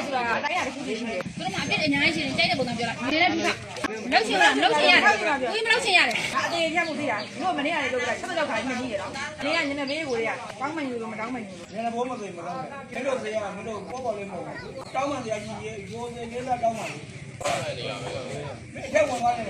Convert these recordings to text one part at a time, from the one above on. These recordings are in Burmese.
တယ်ဆိုတာအတိုင်းအတာတစ်ခုတည်းရှိတယ်သူတို့ကအပြစ်အများကြီးရှိတယ်ကြိုက်တဲ့ပုံစံပြောလိုက်မင်းလည်းပြပါမလောက်ချင်လားမလောက်ချင်ရတယ်ကိုကြီးမလောက်ချင်ရတယ်။ဒါအသေးဖြတ်မှုသိတာ။တို့မနေ့ကလည်းလုပ်ကြတာဆက်ကြောက်ခါကြီးမကြီးရတော့။နေ့ကညနေဘေးကိုတွေကကောင်းမှန်ယူလို့မတောင်းမှန်ယူလို့ညနေဘောမသိမကောင်းဘူးမင်းတို့ဆေးရမင်းတို့ပေါ်ပေါ်လေးမဟုတ်ဘူးတောင်းမှန်တရားကြီးရေရိုးနေနေလားတောင်းမှန်လေအထက်ဝင်သွားတယ်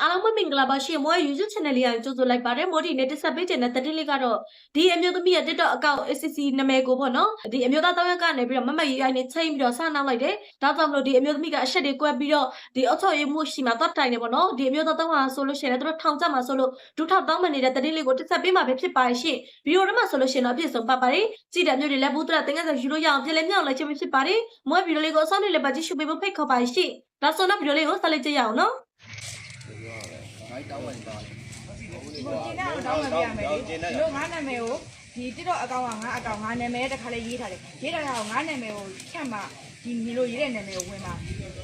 အားလုံးပဲမင်္ဂလာပါရှင်မွေး YouTube channel လေးကိုကြိုဆိုလိုက်ပါတယ်မိုဒီနဲ့တက်ဆက်ပေးခြင်းတဲ့တတိလေးကတော့ဒီအမျိုးသမီးရဲ့ TikTok account ACC နာမည်ကိုပေါ့နော်ဒီအမျိုးသားတောင်းရက်ကနေပြီးတော့မမတ်ရေးရိုင်းနဲ့ချိန်ပြီးတော့ဆနှောက်လိုက်တယ်ဒါကြောင့်မလို့ဒီအမျိုးသမီးကအရှက်တွေကွဲပြီးတော့ဒီအချော်ရမှုရှိမှတော့တိုင်နေပေါ့နော်ဒီအမျိုးသားတောင်းဟာဆိုလို့ရှိရင်လည်းသူတို့ထောင်ကြမှာဆိုလို့ဒုထောက်တောင်းမနေတဲ့တတိလေးကိုတက်ဆက်ပေးမှာပဲဖြစ်ပါရှင်ဗီဒီယိုထဲမှာဆိုလို့ရှိရင်တော့အပြည့်စုံပါပါတယ်ကြည့်တဲ့မျိုးတွေလည်းဘူးတရတင်ငယ်ဆက်ယူလို့ရအောင်ပြန်လဲမြောက်လိုက်ခြင်းဖြစ်ပါတယ်မွေးဗီဒီယိုလေးကိုအဆုံးထိလည်းပါကြည့်ရှုပေးဖို့ဖိတ်ခေါ်ပါရှင်ဒါဆိုတော့ဗီဒီယိုလေးကိုဆက်လက်ကြည့်ရအောင်နော်။ဒီက တော့တောင်းမှန်ပြရမယ်လေ။ဒီလိုငါနာမည်ကိုဒီ TikTok အကောင့်ကငါအကောင့်ငါနာမည်တစ်ခါလေးရေးထားတယ်။ရေးထားတာကိုငါနာမည်ကိုဖြတ်မှဒီညီလိုရေးတဲ့နာမည်ကိုဝင်ပါ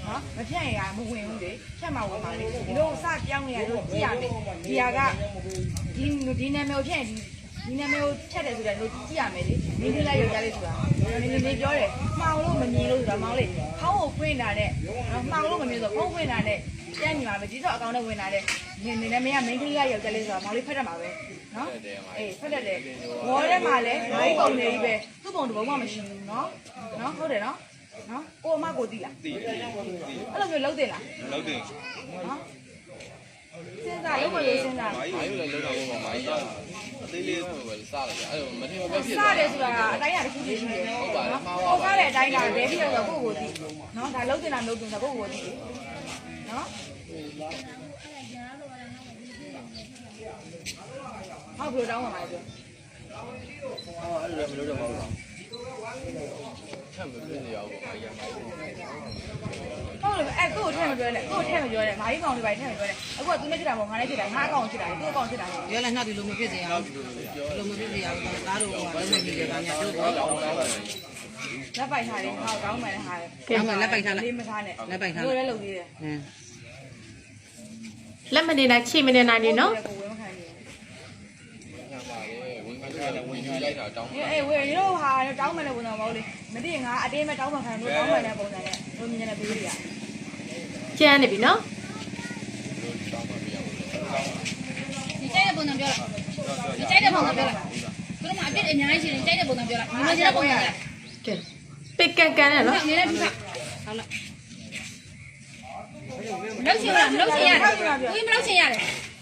နော်မဖြတ်ရင်ကမဝင်ဘူးလေဖြတ်မှဝင်ပါလေဒီလိုစပြောင်းနေရလို့ကြည့်ရမယ်ဒီဟာကဒီဒီနာမည်ကိုဖြတ်ရင် ဒီဒီနာမည်ကိုဖြတ်တယ်ဆိုတာလို့ကြည့်ရမယ်လေနေနေလိုက်ရောက်ကြလေးဆိုတာနေနေနေပြောတယ်မှောင်လို့မမြင်လို့ဆိုတာမောင်လေးခေါင်းကိုဖွင့်တာနဲ့နော်မှောင်လို့မမြင်ဆိုဖုံးဖွင့်တာနဲ့ပြန်ညီပါမယ်ဒီတော့အကောင့်နဲ့ဝင်တာနဲ့နေနေနဲ့မင်းကမိန်းကလေးကယောက်ျားလေးဆိုတာမောင်လေးဖက်တတ်မှာပဲနော်အေးဖက်တတ်တယ်ဘောထဲမှာလည်းမိုင်းပုံနေကြီးပဲသူ့ပုံတစ်ပုံမှမရှိဘူးနော်နော်ဟုတ်တယ်နော်နော်ကိုအမကိုသိလားသိအဲ့လိုမျိုးလုံးတင်လားလောက်တင်နော် စဉ်းစားလုံးမလို့စဉ်းစားမာကြီးလည်းလုံးတော့ပေါ့မာကြီးအသေးလေးဆိုပဲစလိုက်ကြအဲ့တော့မထင်မပဲဖြစ်စတယ်ဆိုတာအတိုင်းအတာတစ်ခုတည်းရှိတယ်ဟုတ်ပါနော်ဟောကားတဲ့အတိုင်းကဘယ်ပြီးတော့ကိုယ့်ကိုသိနော်ဒါလုံးတင်တာလုံးတင်တာကိုယ့်ကိုသိနော်ဟုတ်ပြီတောင်းပါပါပြောအဲ့လိုလည်းမလို့တော့ပါဘူး ထပ်မပြည့်ရအောင်မာကြီးမာကြီးဟုတ်တယ်အဲ့ကို့ကိုထည့်မပြောနဲ့ကို့ကိုထည့်မပြောနဲ့မာကြီးကောင်တွေပါထည့်မပြောနဲ့အခုကသူနဲ့ဖြစ်တာမဟုတ်ငါနဲ့ဖြစ်တာငါအကောင်ဖြစ်တာသူ့အကောင်ဖြစ်တာပြောလိုက်နှောက်ဒီလိုမဖြစ်စေအောင်ဒီလိုမဖြစ်စေအောင်ဒါတို့ကလုံးဝကြီးတယ်ဗျာညာတို့တော့လက်ပိုက်ထားတယ်ဟောကောင်းမှန်ဟာကောင်းမှလက်ပိုက်ထားလိုက်လေးမထားနဲ့လက်ပိုက်ထားလို့လိုက်လည်းလုပ်သေးတယ်ဟင်းလက်မနေနိုင်ချိမနေနိုင်နေနော် လိုက်တာတောင်းအေးဝေးတို့ဟာတောင်းမှန်တဲ့ပုံစံမဟုတ်လေမသိငါအတင်းမဲ့တောင်းမှန်ခံလို့တောင်းမှန်တဲ့ပုံစံနဲ့တို့မြင်နေတဲ့ဘေးတွေကကျန်းနေပြီနော်ဒီကြိုက်တဲ့ပုံစံပြောလိုက်ဒီကြိုက်တဲ့ပုံစံပြောလိုက်သူတို့ကအပြစ်အများကြီးရှိတယ်ကြိုက်တဲ့ပုံစံပြောလိုက်မင်းလည်းပုံစံပြောလိုက်ကဲပိတ်ကန်ကန်နဲ့နော်မင်းလည်းပြပါဟုတ်လားမလောက်ချင်လားမလောက်ချင်ရတယ်ကိုကြီးမလောက်ချင်ရတယ်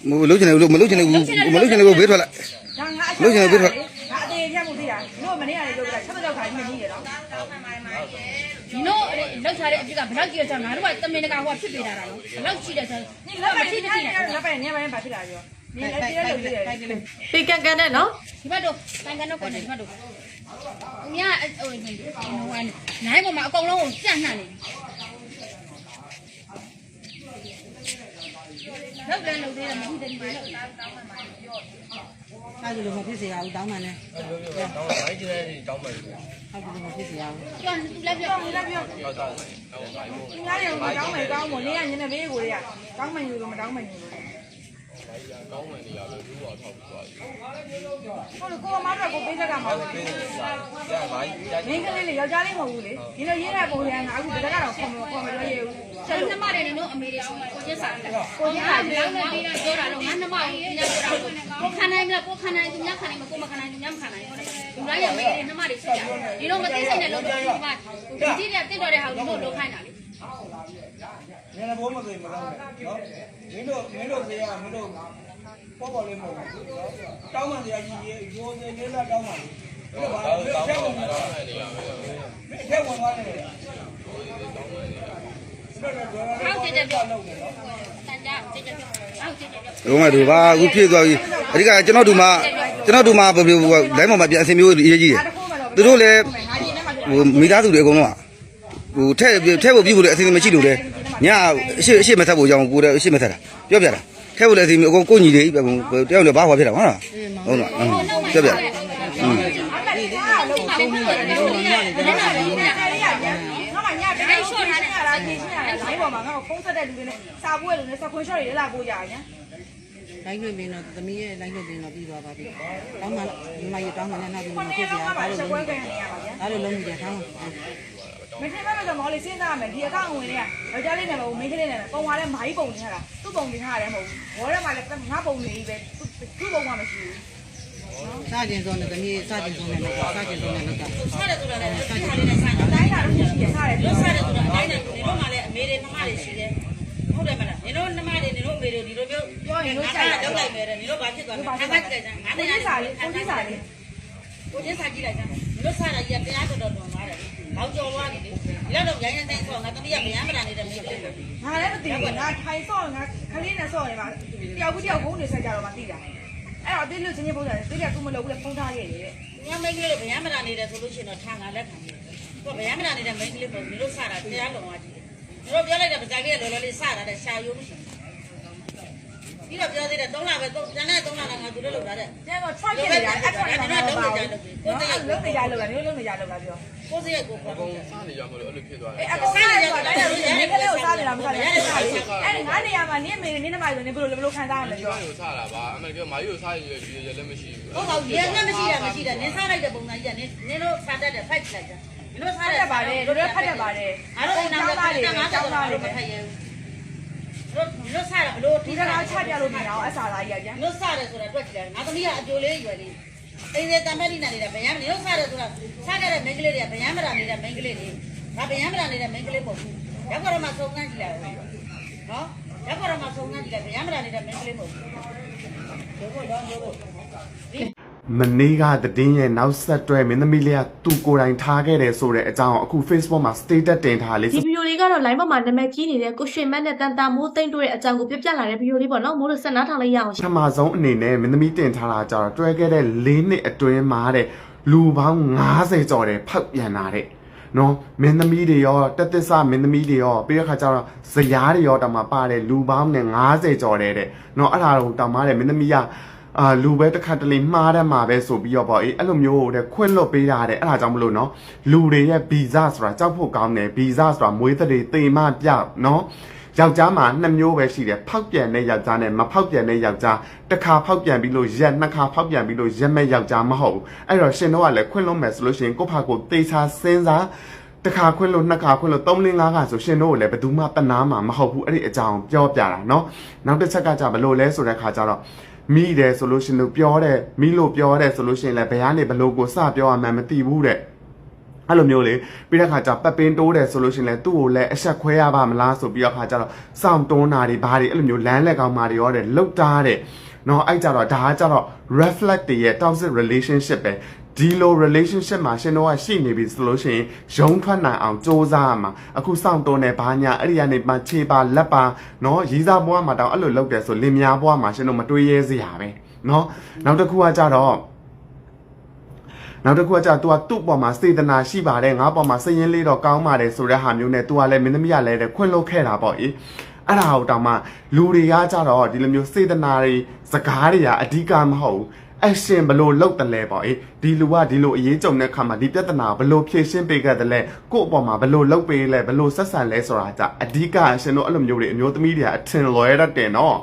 မလုံးချင်တယ်လို့မလုံးချင်တယ်ဘူးမလုံးချင်တယ်ကိုဘေးထွက်လိုက်ဒါငါအလုံးချင်တယ်ဘေးထွက် ငါအသေးဖြတ်မှုသိတာတို့မ နေ့ကလည်းလုပ်ကြတာဆက်ကြောက်ခါကြီးမကြီးရတော့ဒီတော့လောက်ထားတဲ့အပြစ်ကဘယ်လောက်ကြီးလဲဆိုတော့ငါတို့ကတမင်တကာဟိုဖြစ်ပေးတာတော့ဘယ်လောက်ကြီးလဲဆိုတော့ဒီလက်ပိုက်ထိထိနဲ့လက်ပိုက်ညပိုင်းပါဖြစ်တာပြောဒီအသေးလုပ်သေးတယ်ပိတ်ကန်ကန်နဲ့နော်ဒီဘက်တော့ကန်ကန်တော့ပေါ်တယ်ဒီဘက်တော့အများဟိုဟိုနိုင်ပေါ်မှာအကုန်လုံးကိုပြန့်နှံ့နေလောက်တယ်လောက်တယ်မရှိတယ်ဒီဘက်လောက်တောင်းမှမှာပြော အဲ့ဒီလိုမဖြစ်စေအောင်တောင်းမှန်နဲ့တောင်းမာကြီးလည်းတောင်းမယ်အဲ့ဒီလိုမဖြစ်စေအောင်ပြောသူလည်းပြောဒီလက်ပြောဟုတ်တာတောင်းမာကြီးဒီများတွေကတောင်းမယ်တောင်းမို့နေ့ကညနေဘေးကိုတွေကတောင်းမှန်ယူလို့မတောင်းမှန်ယူလို့တောင်းမယ်နေရာလို့သူ့တော့ထောက်ပြီးသွားပြီဟုတ်လို့ကိုအမတို့ကကိုပေးချက်ကမှာပဲပေးတယ်စာရမာကြီးရမင်းကလေးလေယောက်ျားလေးမဟုတ်ဘူးလေဒီလိုရေးတဲ့ပုံစံကအခုတကယ်တော့ခေါ်မခေါ်မလို့ရဘူး ဆယ်နှမတွေတို့အမေတွေအောင်ကိုကျက်စားတယ်ကိုကျက်စားတယ်လောက်နေပြီးတော့ပြောတာတော့ငါနှမကိုညပြောတာကိုခံနိုင်မလားကိုခံနိုင်သူများခံနိုင်မကိုမခံနိုင်သူများမခံနိုင်ဘူးလားရမေးနှမတွေဆက်ကြဒီတော့မသိစိတ်နဲ့လို့တော့ဒီမှာဒီကြီးတဲ့တင့်တော်တဲ့ဟာကိုတို့လိုခိုင်းတာလေညနေဘောမသိမကောင်းဘူးနော်မင်းတို့မင်းတို့ဆေးရမင်းတို့ပေါ်ပေါ်လေးမဟုတ်ဘူးတောင်းမှန်တရားကြီးရေရိုးနေနေလားတောင်းမှန်လေဘာလို့အထက်ဝင်သွားတယ်အထက်ဝင်သွားတယ် လုံးဝတို့ပါအခုဖြစ်သွားပြီအဓိကကျွန်တော်တို့မှာကျွန်တော်တို့မှာဘယ်လိုလိုင်းပေါ်မှာပြန်အစင်မျိုးရေးကြီးတယ်သူတို့လည်းငါကြီးနဲ့မှဟိုမိသားစုတွေအကုန်လုံးကဟိုထဲထဲဖို့ပြုဖို့လည်းအစင်မရှိလို့လေညအရှိအရှိမဆက်ဖို့ကြောင်းကိုလည်းအရှိမဆက်တာပြောပြတာထဲဖို့လည်းအစင်အကုန်ကိုညီတွေတယောက်လည်းဘာဟောဖြစ်တာဟုတ်လားဟုတ်လားပြောပြအဲ့ဒါ မှာငါကဖုန်းဆက်တဲ့လူတွေနဲ့စာပွဲလူနဲ့စခွန်ရှော့တွေလာပို့ကြရညာလိုက်လွှင့်ပြီးတော့သမီးရဲ့လိုက်လွှင့်ပြီးတော့ပြီးသွားပါပြီတောင်းမှဒီမကြီးတောင်းမှလည်းနောက်ဒီလိုခုမနှစ်ဖြစ်ရက်စေတော့အောင်ကမှဒါစတို့ပွဲလုံးကန်နေရပါဗျာဒါတို့လုံးကြတောင်းမှမထင်မှမဆိုမောင်လေးစဉ်းစားမယ်ဒီအကောင့်ဝင်တွေကယောက်ျားလေးနာမည်ကိုမိန်းကလေးနာမည်ပုံသွားလဲမိုင်းပုံနေရတာသူ့ပုံနေထားတယ်မဟုတ်ဘူးဘောထဲမှာလည်းငါပုံနေကြီးပဲသူ့ပုံမှမရှိဘူးစကျင်စုံနဲ့တမီးစကျင်စုံနဲ့လောက်ကစကျင်စုံနဲ့လောက်ကစားတယ်ဆိုတာလည်းဒီဟာလေးနဲ့ဆိုင်အတိုင်းလာလို့ရှိရထားတယ်လို့စား ဆောငါသမီးကဗျာမလာနေတဲ့မိလေးပဲငါလည်းမသိဘူးငါထိုင်ဆော့ငါခလေးနဲ့ဆော့နေမှာတယောက်ကူတယောက်ဘုံနေဆက်ကြတော့မှသိတာအဲ့တော့အသေးလို့ချင်းချင်းပုံစံတယ်သိတယ်သူမလုပ်ဘူးလေဖုန်းထားခဲ့တယ်ညမိန်းကလေးဗျာမလာနေတယ်ဆိုလို့ရှိရင်တော့ထားငါလက်ခံတယ်ကိုဗျာမလာနေတဲ့မိန်းကလေးပုံနေတို့စားတာတရားလုံးသွားကြည့်တယ်တို့ပြောလိုက်တဲ့ပဇာကြီးကလော်လော်လေးစားတာတဲ့ရှာယုံမရှိ ပြီးတော့ပြောသေးတယ်3လပဲ3ကျန်တဲ့3လကငါသူတို့လောက်တာတဲ့ကျန်တော့ try ဖြစ်နေတာအဲ့ try နေတာတော့ပါဘူးနော်လုံးနေကြလောက်တာမျိုးလုံးနေကြလောက်တာပြောကိုစရိုက်ကိုခေါ်အကုန်စားနေကြမလို့အဲ့လိုဖြစ်သွားတယ်အဲ့အကောင်စားရတော့တိုင်းတော့ဒီကလေးကိုစားနေတာမစားနေတာအဲ့ငါနေရာမှာနင့်မေနင့်နမဆိုနေဘယ်လိုဘယ်လိုခံစားရမလဲဒီပြောကောင်ကိုစားတာပါအမှန်ကမာကြီးကိုစားရရရလည်းမရှိဘူးဟုတ်ပါဘူးရဲနဲ့မရှိတာမရှိတာနင်းစားလိုက်တဲ့ပုံစံကြီးကနင်းနင်းတို့စားတတ်တယ်ဖိုက်လိုက်တာနင်းတို့ဖစားတ်တတတ်တ်ပါတယ်တို့တို့ဖတ်တတ်ပါတယ်အားလုံးအိမ်နောက်သားတွေငါးကျောကျောင်းင်းသားသားတွေတွေမထိုင်ရဘူး တို့တို့စားတာဘလို့ဒီကနေ့ချက်ပြလို့နေတာအစားသားကြီးကြာတို့စားတယ်ဆိုတာတွေ့ကြတယ်ငါသမီးကအကျိုးလေးရွယ်လေးအိမ်ထဲတမက်လိနေတာဗျာမင်းတို့စားတယ်ဆိုတာစားကြတဲ့မိန်းကလေးတွေကဗျာမလာနေတဲ့မိန်းကလေးတွေငါဗျာမလာနေတဲ့မိန်းကလေးပုံဘူးရောက်ကြတော့မှစုံစမ်းကြည့်လိုက်နော်ရောက်ကြတော့မှစုံစမ်းကြည့်လိုက်ဗျာမလာနေတဲ့မိန်းကလေးပုံဘူးတို့တော့တော့တို့ မနေ့ကသတင်းရဲ့နောက်ဆက်တွဲမင်းသမီးလေးကသူကိုယ်တိုင်ထားခဲ့တယ်ဆိုတဲ့အကြောင်းအခု Facebook မှာ status တင်ထားလေးဒီဗီဒီယိုလေးကတော့ line ပေါ်မှာနာမည်ကြီးနေတဲ့ကိုရှင်မတ်နဲ့တန်တာမိုးသိမ့်တို့ရဲ့အကြောင်းကိုပြပြလာတဲ့ဗီဒီယိုလေးပေါ့နော်မိုးတို့ဆက်နားထောင်လိုက်ရအောင်ပထမဆုံးအနေနဲ့မင်းသမီးတင်ထားတာကြတော့တွဲခဲ့တဲ့၄နှစ်အတွင်းမှာတဲ့လူပေါင်း90ကျော်တယ်ဖောက်ပြန်လာတဲ့နော်မင်းသမီးတွေရောတက်သစ္စာမင်းသမီးတွေရောပြီးတဲ့ခါကျတော့ဇယားတွေရောတောင်မှပါတယ်လူပေါင်းနဲ့90ကျော်တယ်တဲ့နော်အဲ့ဒါတော့တောင်မှတဲ့မင်းသမီးက အာလူပဲတစ်ခါတလေမှားတတ်မှာပဲဆိုပြီးတော့ပေါ့အေးအဲ့လိုမျိုးတဲ့ခွင့်လွတ်ပေးတာတဲ့အဲ့ဒါကြောင့်မလို့နော်လူတွေရဲ့ဗီဇဆိုတာကြောက်ဖို့ကောင်းတယ်ဗီဇဆိုတာမွေးသတွေတေမပြောက်နော်ယောက်ျားမှာနှစ်မျိုးပဲရှိတယ်ဖောက်ပြန်တဲ့ယောက်ျားနဲ့မဖောက်ပြန်တဲ့ယောက်ျားတစ်ခါဖောက်ပြန်ပြီးလို့ရက်နှစ်ခါဖောက်ပြန်ပြီးလို့ရက်မဲ့ယောက်ျားမဟုတ်ဘူးအဲ့တော့ရှင်တို့ကလည်းခွင့်လွတ်မယ်ဆိုလို့ရှိရင်ကိုယ့်ဖာကိုယ်သေချာစဉ်းစားတစ်ခါခွင့်လို့နှစ်ခါခွင့်လို့၃လ၅ခါဆိုရှင်တို့ကိုလည်းဘယ်သူမှတနာမှာမဟုတ်ဘူးအဲ့ဒီအကြောင်းပြောပြတာเนาะနောက်တစ်ချက်ကကြဘလို့လဲဆိုတဲ့ခါကျတော့ မိတယ်ဆိုလို့ရှင်တို့ပြောတဲ့မိလို့ပြောတဲ့ဆိုလို့ရှင်လည်းဘယ်ကနေဘလို့ကိုစပြောရမှန်းမသိဘူးတဲ့အဲ့လိုမျိုးလေပြီးတဲ့ခါကျပတ်ပင်းတိုးတယ်ဆိုလို့ရှင်လည်းသူ့ကိုလည်းအဆက်ခွဲရပါမလားဆိုပြီးတော့ခါကျတော့စောင့်တွန်းတာတွေဘာတွေအဲ့လိုမျိုးလမ်းလက်ကောင်းမာတွေရောတဲ့လှုပ်တာတဲ့ နော်အဲ့ကြတော့ဒါကကြတော့ reflect တွေရဲ့ toxic relationship ပဲဒီလို relationship မှာရှင်တို့ကရှိနေပြီဆိုလို့ရှိရင်ရုံးထွက်နိုင်အောင်စ조사ရမှာအခုစောင့်တွန်းနေဘာညာအဲ့ဒီကနေမှခြေပါလက်ပါနော်ရီးစားဘွားမှာတောင်အဲ့လိုလုပ်တယ်ဆိုလင်မယားဘွားမှာရှင်တို့မတွေးရဲစရာပဲနော်နောက်တစ်ခုကကြတော့ နောက်တစ်ခုကကြာ तू ကသူ့ပေါ်မှာစေတနာရှိပါတယ်ငါပေါ်မှာစည်ရင်လေးတော့ကောင်းပါတယ်ဆိုတဲ့ဟာမျိုးနဲ့ तू ကလည်းမင်းသမီးကလည်းတဲ့ခွင့်လွတ်ခဲ့တာပေါ့အေး အဲ့ဒါကိုတောင်မှလူတွေကကြတော့ဒီလိုမျိုးစေတနာတွေစကားတွေကအဓိကမဟုတ်ဘူး action ဘလို့လုပ်တယ်လဲပေါ့အေးဒီလူကဒီလိုအရေးကြုံတဲ့ခါမှာဒီပြဿနာဘလို့ဖြေရှင်းပေးခဲ့တယ်လဲကို့အပေါ်မှာဘလို့လုပ်ပေးလဲဘလို့ဆက်ဆံလဲဆိုတာကြအဓိကရှင်တို့အဲ့လိုမျိုးတွေအမျိုးသမီးတွေကအထင်လွဲတတ်တယ်နော်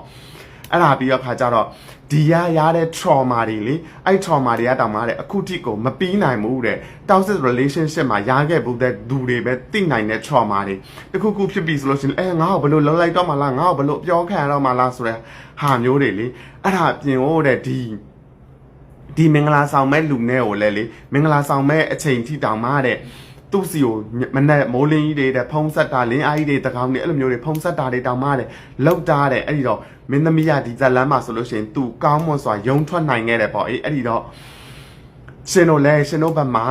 အဲ့ဒါပြီးတော့ခါကြတော့ဒီရရတဲ့ trauma တွေလေအဲ့ trauma တွေကတောင်မှတဲ့အခုထိကိုမပြီးနိုင်ဘူးတဲ့ toxic relationship မှာရခဲ့ဘူးတဲ့သူတွေပဲသိနိုင်တဲ့ trauma တွေတခုခုဖြစ်ပြီဆိုလို့ရှိရင်အဲငါ့ကိုဘယ်လိုလုပ်လိုက်တော့မှလားငါ့ကိုဘယ်လိုပြောခံရတော့မှလားဆိုတဲ့ဟာမျိုးတွေလေအဲ့ဒါပြင်ဖို့တဲ့ဒီဒီမင်္ဂလာဆောင်မဲ့လူနဲ့ကိုလည်းလေမင်္ဂလာဆောင်မဲ့အချိန်ထိတောင်မှတဲ့ သူ့စီကိုမနဲ့မိုးလင်းကြီးတွေတဲ့ဖုံးဆက်တာလင်းအားကြီးတွေတကောင်းတွေအဲ့လိုမျိုးတွေဖုံးဆက်တာတွေတောင်မှတဲ့လောက်တာတဲ့အဲ့ဒီတော့မင်းသမီးကဒီဇက်လန်းမှာဆိုလို့ရှိရင်သူကောင်းမွန်စွာယုံထွက်နိုင်ခဲ့တယ်ပေါ့အေးအဲ့ဒီတော့ရှင်တို့လည်းရှင်တို့ဘက်မှာ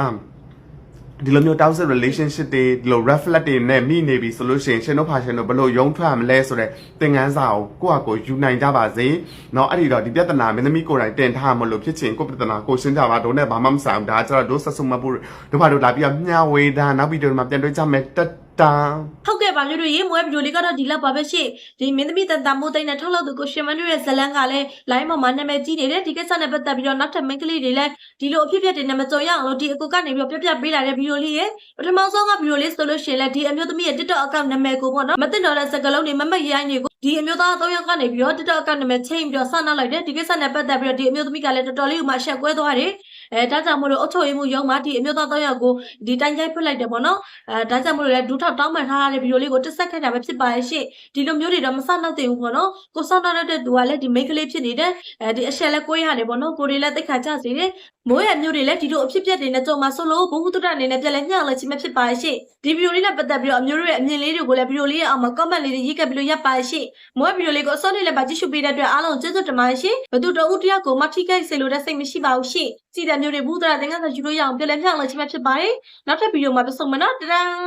ဒီလိုမျိုး toxic relationship တွေဒီလို reflect တွေနဲ့မိနေပြီဆိုလို့ရှိရင်ရှင်တို့ဖာရှင်တို့ဘယ်လိုယုံထွက်ရမလဲဆိုတဲ့သင်ခန်းစာကိုကိုယ့်အကိုယူနိုင်ကြပါစေเนาะအဲ့ဒီတော့ဒီပြဿနာမင်းသမီးကိုယ်တိုင်တင်ထားမလို့ဖြစ်ချင်ကိုယ့်ပြဿနာကိုရှင်းကြပါတို့နဲ့ဘာမှမဆိုင်ဘူးဒါကျတော့ဒုဆက်ဆုမဖို့တို့ဘာတို့လာပြီးတော့မျှဝေတာနောက်ဗီဒီယိုမှာပြန်တွေ့ကြမယ်တ တာဟုတ်ကဲ့ပါမျိုးတို့ရေမွေးဗီဒီယိုလေးကတော့ဒီလောက်ပါပဲရှင့်ဒီမင်းသမီးတန်တာမိုးသိမ့်နဲ့ထုတ်လုပ်သူကိုရှင်မန်းတို့ရဲ့ဇလန်းကလည်း line ပေါ်မှာနာမည်ကြီးနေတဲ့ဒီကိစ္စနဲ့ပတ်သက်ပြီးတော့နောက်ထပ် main ကလေးတွေလည်းဒီလိုအဖြစ်အပျက်တွေနဲ့မကြုံရအောင်လို့ဒီအကူကနေပြီးတော့ပြပြပေးလာတဲ့ဗီဒီယိုလေးရေပထမဆုံးကဗီဒီယိုလေးဆိုလို့ရှိရင်လည်းဒီအမျိုးသမီးရဲ့ TikTok account နာမည်ကိုပေါ့နော်မသိတော့တဲ့စကားလုံးတွေမမတ်ရိုင်းတွေကိုဒီအမျိုးသားသုံးယောက်ကနေပြီးတော့ TikTok account နာမည်ချိန်ပြီးတော့စနောက်လိုက်တယ်ဒီကိစ္စနဲ့ပတ်သက်ပြီးတော့ဒီအမျိုးသမီးကလည်းတော်တော်လေးဥမာရှက်ကွဲသွားတယ် အဲဒါကြောင့်မို့လို့အုတ်ချုပ်ရေးမှုရုံးမှာဒီအမျိုးသား၃ယောက်ကိုဒီတိုင်းကြိုက်ဖွင့်လိုက်တယ်ပေါ့နော်အဲဒါကြောင့်မို့လို့လည်းဒူးထောက်တောင်းပန်ထားရတဲ့ဗီဒီယိုလေးကိုတက်ဆက်ခဲ့တာပဲဖြစ်ပါရဲ့ရှင့်ဒီလိုမျိုးတွေတော့မဆနောက်သေးဘူးပေါ့နော်ကိုစောင့်တတ်တဲ့သူကလည်းဒီမိန်းကလေးဖြစ်နေတယ်အဲဒီအရှက်လည်းကိုးရတယ်ပေါ့နော်ကိုတွေလည်းတိတ်ခါကြစေတယ် မိုးရမျိုးတွေလည်းဒီလိုအဖြစ်ပြက်တွေနဲ့ကြုံမှာဆိုလို့ဘုဟုတ္တအနေနဲ့ပြက်လဲညှောက်လဲချင်းမဖြစ်ပါရဲ့ရှင့်ဒီဗီဒီယိုလေးနဲ့ပတ်သက်ပြီးတော့အမျိုးတို့ရဲ့အမြင်လေးတွေကိုလည်းဗီဒီယိုလေးရဲ့အောက်မှာ comment လေးတွေရေးခဲ့ပြီးလို့ရပ်ပါရဲ့ရှင့်မိုးဗီဒီယိုလေးကိုအစောနေ့လည်းပါကြည့်ရှုပေးတဲ့အတွက်အားလုံးကျေးဇူးတင်ပါတယ်ရှင်ဘသူတဦးတယောက်ကိုမထိခိုက်စေလို့တဲ့စိတ်မရှိပါဘူးရှင့်ကြည်တဲ့မျိုးတွေဘူးတရာတင်ကစားယူလို့ရအောင်ပြက်လဲညှောက်လဲချင်းမဖြစ်ပါတယ်နောက်ထပ်ဗီဒီယိုမှာပြန်ဆုံမယ်နော်တရန်